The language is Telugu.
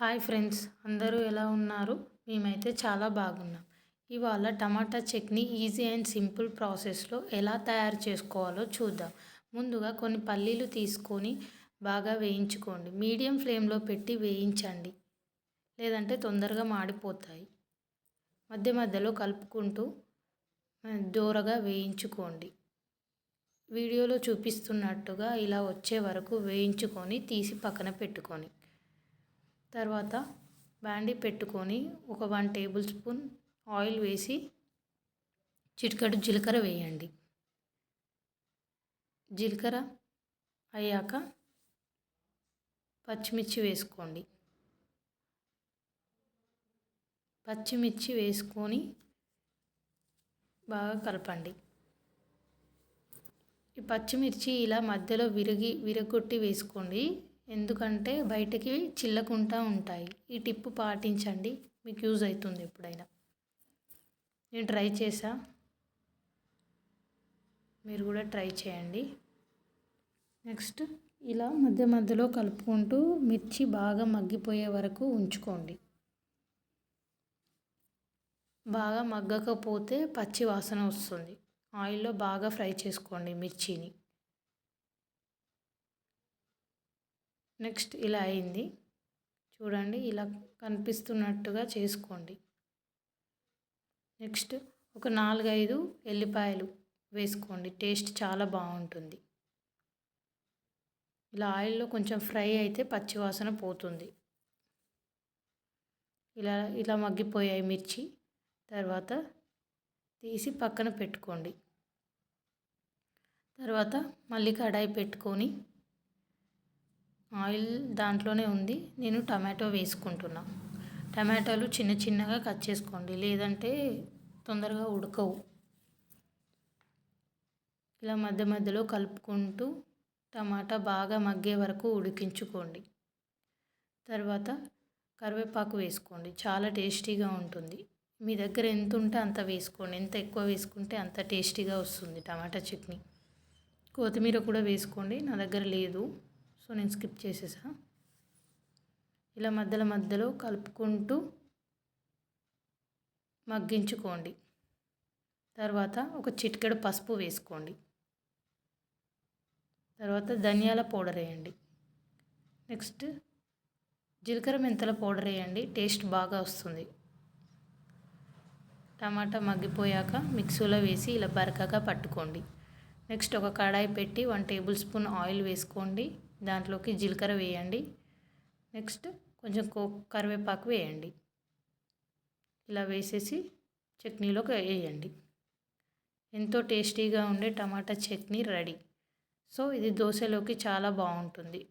హాయ్ ఫ్రెండ్స్ అందరూ ఎలా ఉన్నారు? మేమైతే చాలా బాగున్నాం. ఇవాళ tomato chutney easy and simple ప్రాసెస్లో ఎలా తయారు చేసుకోవాలో చూద్దాం. ముందుగా కొన్ని పల్లీలు తీసుకొని బాగా వేయించుకోండి. మీడియం ఫ్లేమ్లో పెట్టి వేయించండి. లేదంటే తొందరగా మాడిపోతాయి. మధ్య మధ్యలో కలుపుకుంటూ దూరగా వేయించుకోండి. వీడియోలో చూపిస్తున్నట్టుగా ఇలా వచ్చే వరకు వేయించుకొని తీసి పక్కన పెట్టుకొని తర్వాత బాండీ పెట్టుకొని ఒక వన్ టేబుల్ స్పూన్ ఆయిల్ వేసి చిటికడు జీలకర్ర వేయండి. జీలకర్ర అయ్యాక పచ్చిమిర్చి వేసుకోండి. పచ్చిమిర్చి వేసుకొని బాగా కలపండి. ఈ పచ్చిమిర్చి ఇలా మధ్యలో విరిగి విరగొట్టి వేసుకోండి. ఎందుకంటే బయటకి చిల్లకుంటా ఉంటాయి. ఈ టిప్ పాటించండి. మీకు యూజ్ అవుతుంది ఎప్పుడైనా. నేను ట్రై చేసా మీరు కూడా ట్రై చేయండి. నెక్స్ట్ ఇలా మధ్య మధ్యలో కలుపుకుంటూ మిర్చి బాగా మగ్గిపోయే వరకు ఉంచుకోండి. బాగా మగ్గకపోతే పచ్చి వాసన వస్తుంది. ఆయిల్లో బాగా ఫ్రై చేసుకోండి మిర్చిని. నెక్స్ట్ ఇలా అయింది. చూడండి ఇలా కనిపిస్తున్నట్టుగా చేసుకోండి. నెక్స్ట్ ఒక నాలుగైదు ఎల్లిపాయలు వేసుకోండి. టేస్ట్ చాలా బాగుంటుంది. ఇలా ఆయిల్లో కొంచెం ఫ్రై అయితే పచ్చివాసన పోతుంది. ఇలా ఇలా మగ్గిపోయాయి మిర్చి. తర్వాత తీసి పక్కన పెట్టుకోండి. తర్వాత మళ్ళీ కడాయి పెట్టుకొని ఆయిల్ దాంట్లోనే ఉంది. నేను టమాటో వేసుకుంటున్నా. టమాటాలు చిన్న చిన్నగా కట్ చేసుకోండి. లేదంటే తొందరగా ఉడకవు. ఇలా మధ్య మధ్యలో కలుపుకుంటూ టమాటా బాగా మగ్గే వరకు ఉడికించుకోండి. తర్వాత కరివేపాకు వేసుకోండి. చాలా టేస్టీగా ఉంటుంది. మీ దగ్గర ఎంత ఉంటే అంత వేసుకోండి. ఎంత ఎక్కువ వేసుకుంటే అంత టేస్టీగా వస్తుంది టమాటా చట్నీ. కొత్తిమీర కూడా వేసుకోండి. నా దగ్గర లేదు. సో నేను స్కిప్ చేసేసా. ఇలా మధ్యలో మధ్యలో కలుపుకుంటూ మగ్గించుకోండి. తర్వాత ఒక చిటికెడు పసుపు వేసుకోండి. తర్వాత ధనియాల పౌడర్ వేయండి. నెక్స్ట్ జీలకర్ర మెంతల పౌడర్ వేయండి. టేస్ట్ బాగా వస్తుంది. టమాటా మగ్గిపోయాక మిక్సీలో వేసి ఇలా బరకగా పట్టుకోండి. నెక్స్ట్ ఒక కడాయి పెట్టి వన్ టేబుల్ స్పూన్ ఆయిల్ వేసుకోండి. దాంట్లోకి జీలకర్ర వేయండి. నెక్స్ట్ కొంచెం కో కరివేపాకు వేయండి. ఇలా వేసేసి చట్నీలోకి వేయండి. ఎంతో టేస్టీగా ఉండే టమాటా చట్నీ రెడీ. సో ఇది దోశలోకి చాలా బాగుంటుంది.